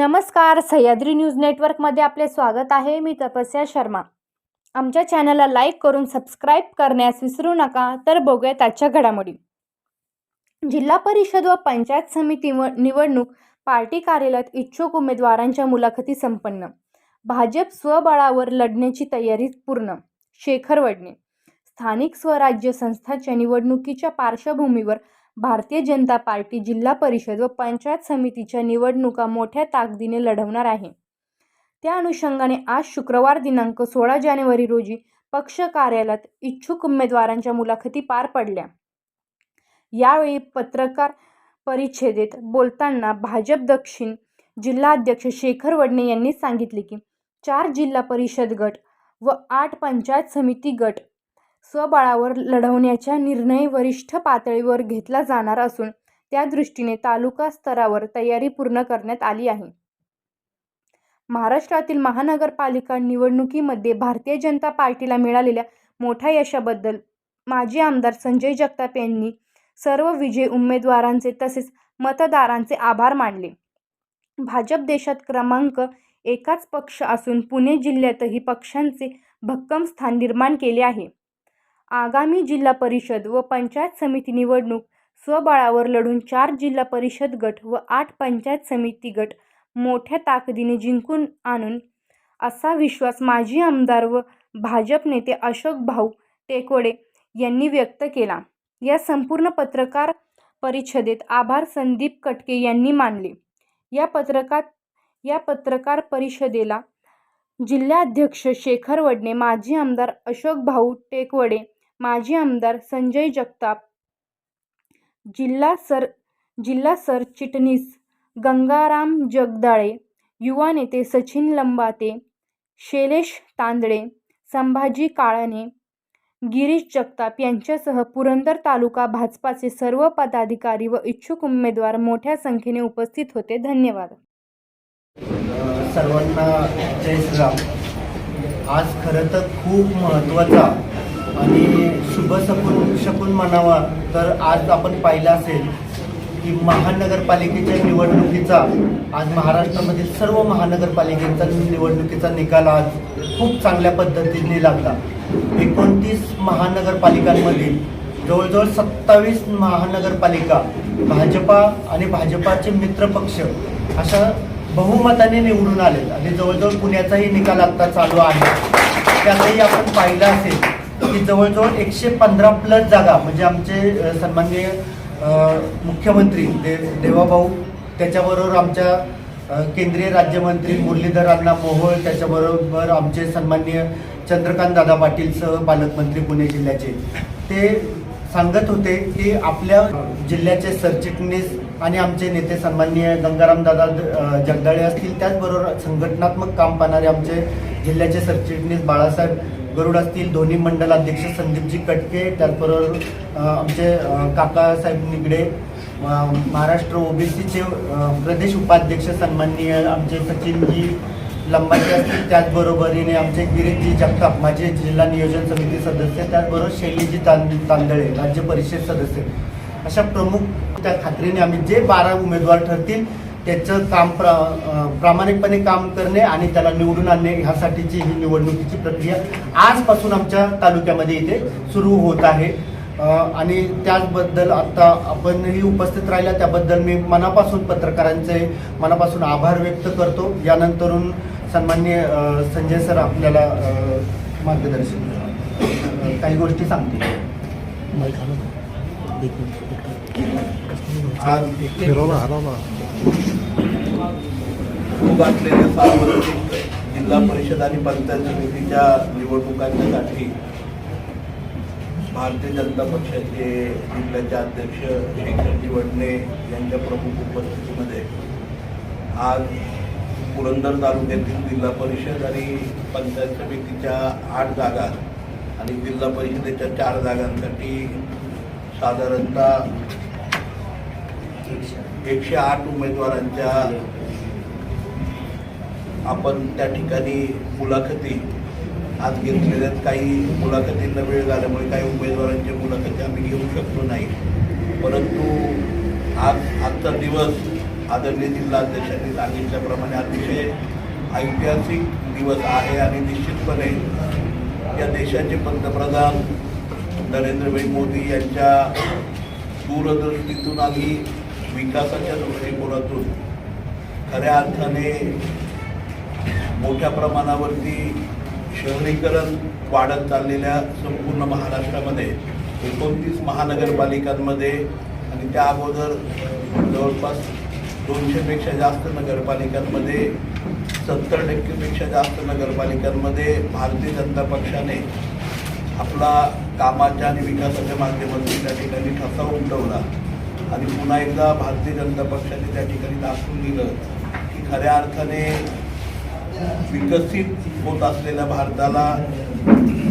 नमस्कार सह्याद्री न्यूज नेटवर्कमध्ये आपले स्वागत आहे. मी तपस्या शर्मा. आमच्या चॅनलला लाईक करून सबस्क्राईब करण्यास विसरू नका तर बघूयात आजच्या घडामोडी. जिल्हा परिषद व पंचायत समिती व निवडणूक पार्टी कार्यालयात इच्छुक उमेदवारांच्या मुलाखती संपन्न. भाजप स्वबळावर लढण्याची तयारी पूर्ण. शेखर वडणे. स्थानिक स्वराज्य संस्थाच्या निवडणुकीच्या पार्श्वभूमीवर भारतीय जनता पार्टी जिल्हा परिषद व पंचायत समितीच्या निवडणुका मोठ्या ताकदीने लढवणार आहे. त्या अनुषंगाने आज शुक्रवार दिनांक सोळा जानेवारी रोजी पक्ष कार्यालयात इच्छुक उमेदवारांच्या मुलाखती पार पडल्या. यावेळी पत्रकार परिषदेत बोलताना भाजप दक्षिण जिल्हाध्यक्ष शेखर वडणे यांनी सांगितले की चार जिल्हा परिषद गट व आठ पंचायत समिती गट स्वबळावर लढवण्याचा निर्णय वरिष्ठ पातळीवर घेतला जाणार असून त्या दृष्टीने तालुका स्तरावर तयारी पूर्ण करण्यात आली आहे. महाराष्ट्रातील महानगरपालिका निवडणुकीमध्ये भारतीय जनता पार्टीला मिळालेल्या मोठ्या यशाबद्दल माजी आमदार संजय जगताप यांनी सर्व विजयी उमेदवारांचे तसेच मतदारांचे आभार मानले. भाजप देशात क्रमांक एकाच पक्ष असून पुणे जिल्ह्यातही पक्षांचे भक्कम स्थान निर्माण केले आहे. आगामी जिल्हा परिषद व पंचायत समिती निवडणूक स्वबळावर लढून चार जिल्हा परिषद गट व आठ पंचायत समिती गट मोठ्या ताकदीने जिंकून आणून असा विश्वास माजी आमदार व भाजप नेते अशोक भाऊ टेकोडे यांनी व्यक्त केला. या संपूर्ण पत्रकार परिषदेत आभार संदीप कटके यांनी मानले. या पत्रकात या पत्रकार परिषदेला जिल्हाध्यक्ष शेखर वडणे माजी आमदार अशोक भाऊ टेकवडे माजी आमदार संजय जगताप जिल्हा सर जिल्हा सरचिटणीस गंगाराम जगदाळे युवा नेते सचिन लंबाते शैलेश तांदळे संभाजी काळणे गिरीश जगताप यांच्यासह पुरंदर तालुका भाजपाचे सर्व पदाधिकारी व इच्छुक उमेदवार मोठ्या संख्येने उपस्थित होते. धन्यवाद. सर्वांना जय श्रीराम. आज खरं तर खूप महत्त्वाचा आणि शुभ शकून शकून म्हणावा तर आज आपण पाहिलं असेल की महानगरपालिकेच्या निवडणुकीचा आज महाराष्ट्रामधील सर्व महानगरपालिकेचा निवडणुकीचा निकाल आज खूप चांगल्या पद्धतीने लागला. एकोणतीस महानगरपालिकांमधील जवळजवळ सत्तावीस महानगरपालिका भाजपा आणि भाजपाचे मित्रपक्ष अशा बहुमताने निवडून आले आणि जवळजवळ पुण्याचाही निकाल आत्ता चालू आहे. त्यातही आपण पाहिलं असेल की जवळजवळ एकशे पंधरा प्लस जागा म्हणजे आमचे सन्माननीय मुख्यमंत्री दे देवाभाऊ त्याच्याबरोबर आमच्या केंद्रीय राज्यमंत्री मुरलीधर अण्णा मोहोळ त्याच्याबरोबर आमचे सन्माननीय चंद्रकांत दादा पाटील सह पालकमंत्री पुणे जिल्ह्याचे. ते सांगत होते की आपल्या जिल्ह्याचे सरचिटणीस आणि आमचे नेते सन्माननीय गंगाराम दादा जगदाळे असतील त्याचबरोबर संघटनात्मक काम पाहणारे आमचे जिल्ह्याचे सरचिटणीस बाळासाहेब गरुड असतील दोन्ही मंडल अध्यक्ष संदीपजी कटके त्याचबरोबर आमचे काकासाहेब निगडे महाराष्ट्र ओबीसीचे प्रदेश उपाध्यक्ष सन्माननीय आमचे सचिनजी लंबाचे असतील त्याचबरोबरीने आमचे गिरीशजी जगताप माझे जिल्हा नियोजन समिती सदस्य त्याचबरोबर शैलीजी तांद तांदळे राज्य परिषद सदस्य. अशा प्रमुख त्या खात्रीने आम्ही जे बारा उमेदवार ठरतील त्याचं काम प्रा प्रामाणिकपणे काम करणे आणि त्याला निवडून आणणे ह्यासाठीची ही निवडणुकीची प्रक्रिया आजपासून आमच्या तालुक्यामध्ये इथे सुरू होत आहे. आणि त्याचबद्दल आत्ता आपणही उपस्थित राहिल्या त्याबद्दल मी मनापासून पत्रकारांचे मनापासून आभार व्यक्त करतो. यानंतरून सन्मान्य संजय सर आपल्याला मार्गदर्शन काही गोष्टी सांगतील. सार्वत्रिक जिल्हा परिषद आणि पंचायत समितीच्या निवडणुकांसाठी भारतीय जनता पक्षाचे जिल्ह्याचे अध्यक्ष शेखरजी वडणे यांच्या प्रमुख उपस्थितीमध्ये आज पुरंदर तालुक्यातील जिल्हा परिषद आणि पंचायत समितीच्या आठ जागा आणि जिल्हा परिषदेच्या चार जागांसाठी साधारणतः एकशे आठ उमेदवारांच्या आपण त्या ठिकाणी मुलाखती आज घेतलेल्या काही मुलाखतींना वेळ झाल्यामुळे काही उमेदवारांच्या मुलाखती आम्ही घेऊ शकलो नाही. परंतु आज आजचा दिवस आदरणीय जिल्हाध्यक्षांनी सांगितल्याप्रमाणे अतिशय ऐतिहासिक दिवस आहे आणि निश्चितपणे या देशाचे पंतप्रधान नरेंद्रभाई मोदी यांच्या दूरदृष्टीतून आणि विकासाच्या दृष्टिकोनातून खऱ्या अर्थाने मोठ्या प्रमाणावरती शहरीकरण वाढत चाललेल्या संपूर्ण महाराष्ट्रामध्ये एकोणतीस महानगरपालिकांमध्ये आणि त्या अगोदर जवळपास दोनशेपेक्षा जास्त नगरपालिकांमध्ये सत्तर टक्केपेक्षा जास्त नगरपालिकांमध्ये भारतीय जनता पक्षाने आपला कामाच्या आणि विकासाच्या माध्यमातून त्या ठिकाणी ठसा उमटवला आणि पुन्हा एकदा भारतीय जनता पक्षाने त्या ठिकाणी दाखवून दिलं की खऱ्या अर्थाने विकसित होत असलेल्या भारताला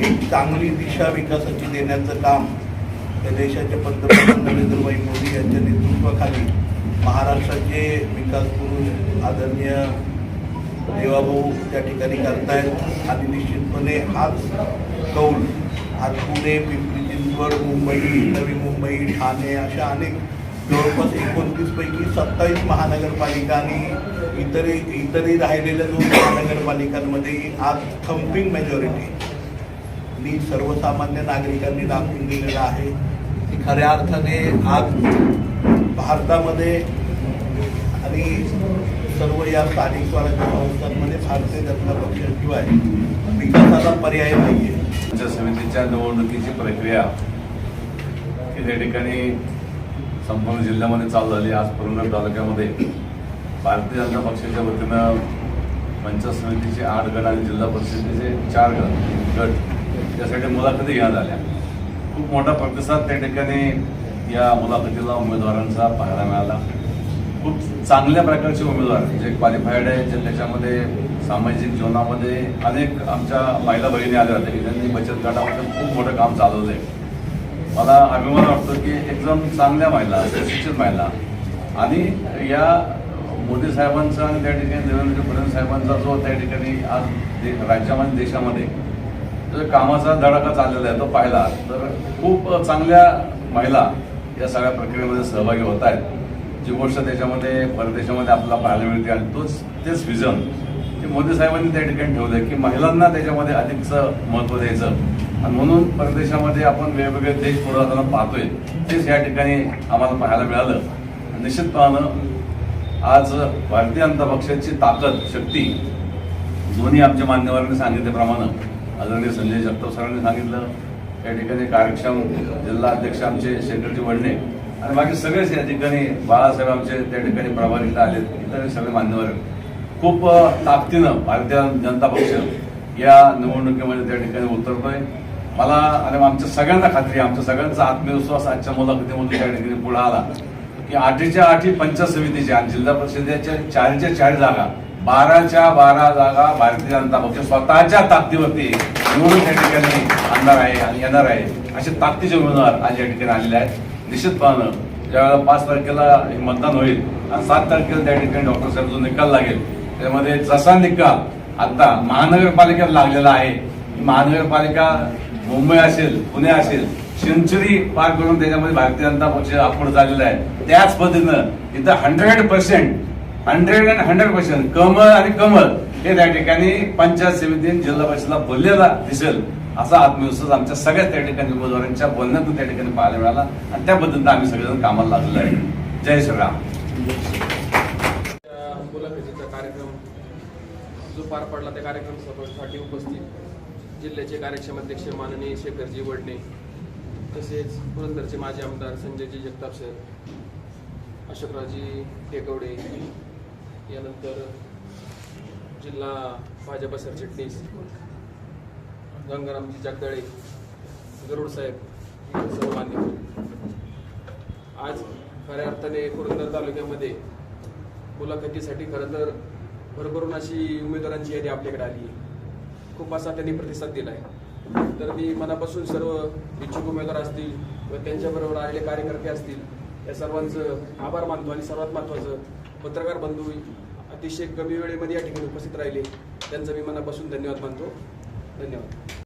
एक चांगली दिशा विकासाची देण्याचं काम त्या देशाचे पंतप्रधान नरेंद्रभाई मोदी यांच्या नेतृत्वाखाली महाराष्ट्राचे विकास करून आदरणीय देवाभाऊ त्या ठिकाणी करतायत. आणि निश्चितपणे हाच कौल आज पुणे पिंपरी चिंचवड मुंबई नवी मुंबई ठाणे अशा अनेक जवळपास एकोणतीस पैकी सत्तावीस महानगरपालिका आणि इतरही इतरही राहिलेल्या दोन महानगरपालिकांमध्ये आज थम्पिंग मेजॉरिटी नी सर्वसामान्य नागरिकांनी दाखवून दिलेलं आहे. की खऱ्या अर्थाने आज भारतामध्ये आणि सर्व या स्थानिक स्वराज्य संस्थांमध्ये भारतीय जनता पक्षाशिवाय विकासाला पर्याय नाही आहे पंचायत समितीच्या निवडणुकीची प्रक्रिया ही त्या ठिकाणी संपूर्ण जिल्ह्यामध्ये चालू झाली आज पुरंदर तालुक्यामध्ये भारतीय जनता पक्षाच्या वतीनं पंचायत समितीचे आठ गट आणि जिल्हा परिषदेचे चार गट गट यासाठी मुलाखती घेण्यात आल्या. खूप मोठा प्रतिसाद त्या ठिकाणी या मुलाखतीला उमेदवारांचा पाहायला मिळाला. खूप चांगल्या प्रकारचे उमेदवार जे क्वालिफाईड आहे जे त्याच्यामध्ये सामाजिक जीवनामध्ये अनेक आमच्या महिला बहिणी आल्या होत्या की त्यांनी बचत गटामध्ये खूप मोठं काम चालवलं आहे मला अभिमान वाटतो की एकदम चांगल्या महिला शिक्षित महिला. आणि या मोदी साहेबांचा आणि त्या ठिकाणी देवेंद्र फडणवीस साहेबांचा जो त्या ठिकाणी आज दे राज्यामध्ये देशामध्ये जो कामाचा धडाका चाललेला आहे तो पाहिला. तर खूप चांगल्या महिला या सगळ्या प्रक्रियेमध्ये सहभागी होत आहेत. जी गोष्ट त्याच्यामध्ये परदेशामध्ये आपल्याला पाहायला मिळते आणि तोच तेच विजन ते मोदी साहेबांनी त्या ठिकाणी ठेवलं आहे की महिलांना त्याच्यामध्ये अधिकचं महत्त्व द्यायचं. आणि म्हणून परदेशामध्ये आपण वेगवेगळे देश पुढे जाताना पाहतोय तेच या ठिकाणी आम्हाला पाहायला मिळालं. निश्चितपणानं आज भारतीय जनता पक्षाची ताकद शक्ती दोन्ही आमच्या मान्यवरांनी सांगितल्याप्रमाणे आदरणीय संजय जगताप सरांनी सांगितलं. त्या ठिकाणी कार्यक्षम जिल्हा अध्यक्ष आमचे शेखरजी वडणे आणि बाकी सगळेच या ठिकाणी बाळासाहेब आमचे त्या ठिकाणी प्रभारी आले आलेत इतर सगळे मान्यवर. खूप ताकदीनं भारतीय जनता पक्ष या निवडणुकीमध्ये त्या ठिकाणी उतरतोय. मला आणि आमच्या सगळ्यांना खात्री आहे आमच्या सगळ्यांचा आत्मविश्वास आजच्या मुलाखतीमधून त्या ठिकाणी पुढे आला की आठीच्या आठी पंचायत समितीच्या आणि जिल्हा परिषदेच्या चारच्या चार जागा बाराच्या बारा जागा भारतीय जनता पक्ष स्वतःच्या ताकदीवरती निवडून त्या ठिकाणी आणणार आहे आणि येणार आहे. असे ताकदीचे उमेदवार आज या ठिकाणी आलेले आहेत. निश्चितपणानं ज्यावेळेला पाच तारखेला हे मतदान होईल आणि सात तारखेला त्या ठिकाणी डॉक्टर साहेब जो निकाल लागेल त्यामध्ये जसा निकाल आता महानगरपालिकेत लागलेला आहे. महानगरपालिका मुंबई असेल पुणे असेल सेंचुरी पार करून त्याच्यामध्ये भारतीय जनता पक्ष आपण झालेला आहे. त्याच पद्धतीनं इथं hundred percent hundred and hundred percent कमळ आणि कमळ हे त्या ठिकाणी पंचायत समितीने जिल्हा परिषदला बोललेला दिसेल. असा आत्मविश्वास आमच्या सगळ्याच त्या ठिकाणी उमेदवारांच्या बोलण्यातून त्या ठिकाणी पाहायला मिळाला. आणि त्या पद्धतीनं आम्ही सगळेजण कामाला लागलेलो आहे. जय श्रीराम. मुलाखतीचा कार्यक्रम जो पार पडला त्या कार्यक्रमासाठी उपस्थित जिल्ह्याचे कार्यक्षम अध्यक्ष माननीय शेखरजी वडणे तसेच पुरंदरचे माजी आमदार संजयजी जगताप सर अशोकरावजी टेकवडे यानंतर जिल्हा भाजपा सरचिटणीस गंगारामजी जगदाळे गरुड साहेब इतर सर्व आज खऱ्या अर्थाने पुरंदर तालुक्यामध्ये मुलाखतीसाठी खरं तर भरभरून अशी उमेदवारांची यादी आपल्याकडे आली आहे. खूप असा त्यांनी प्रतिसाद दिला आहे तर मी मनापासून सर्व इच्छुक उमेदवार असतील व त्यांच्याबरोबर आलेले कार्यकर्ते असतील या सर्वांचं आभार मानतो आणि सर्वात महत्त्वाचं पत्रकार बंधू अतिशय कमी वेळेमध्ये या ठिकाणी उपस्थित राहिले. त्यांचं मी मनापासून धन्यवाद मानतो. धन्यवाद.